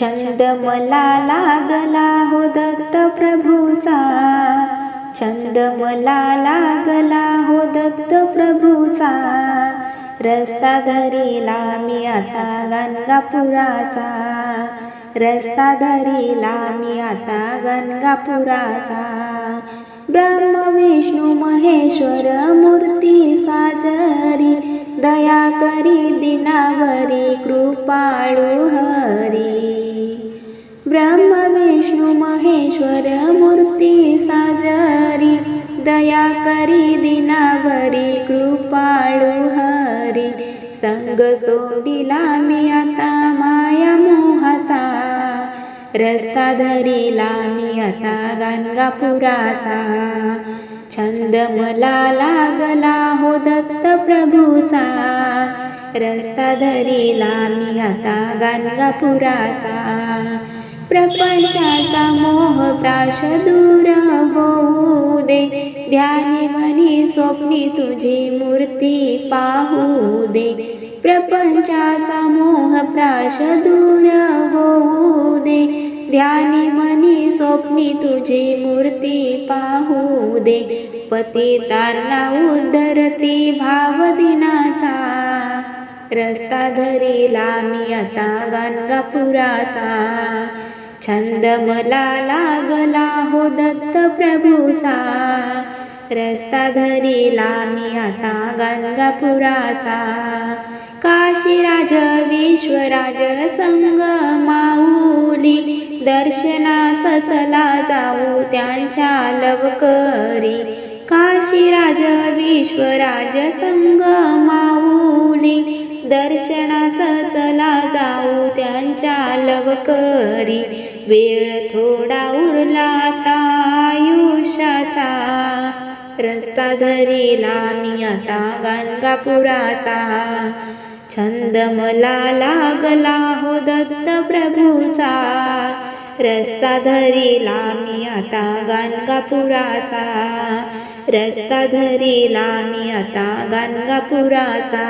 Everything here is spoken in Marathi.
छंद मला लागला हो दत्त प्रभूचा. छंद मला लागला हो दत्त प्रभूचा. रस्ता धरीला मी आता गणगापुराचा रस्ता धरीला मी आता गणगापुराचा ब्रह्म विष्णू महेश्वर मूर्ती साजरी दया करी दिनावरी कृपाळू हरी ब्रह्म विष्णु महेश्वर मूर्ती साजरी दया करी दिनावरी कृपाळू हरी संग सोडिला मी आता माया मोहाचा रस्ता धरिला मी आता गाणगापुराचा छंद मला लागला हो दत्त प्रभूचा रस्ता धरिला मी आता गाणगापुराचा प्रपंचाचा मोह प्राश दूर होऊ दे. ध्यानी मनी स्वप्नी तुझी मूर्ती पाहू दे. प्रपंचाचा मोह प्राश दूर होऊ दे. ध्यानी मनी स्वप्नी तुझी मूर्ती पाहू दे. पतितांना उद्धरती भाव दिनाचा. रस्ता धरीला मी आता गाणगापुराचा. छंद मला लागला हो दत्त प्रभूचा. रस्ता धरीला मी आता गंगापुराचा. काशीराज विश्वराज संग माऊली दर्शनास चला जाऊ त्यांच्या लवकरी. काशीराज विश्वराज संग माऊली दर्शनास चला जाऊ त्या चालव करी वेळ थोडा उरला आता आयुष्याचा. रस्ता धरीला मी आता गाणगापुराचा छंद मला लागला हो दत्त प्रभूचा. रस्ता धरीला मी आता गाणगापुराचा रस्ता धरीला मी आता गाणगापुराचा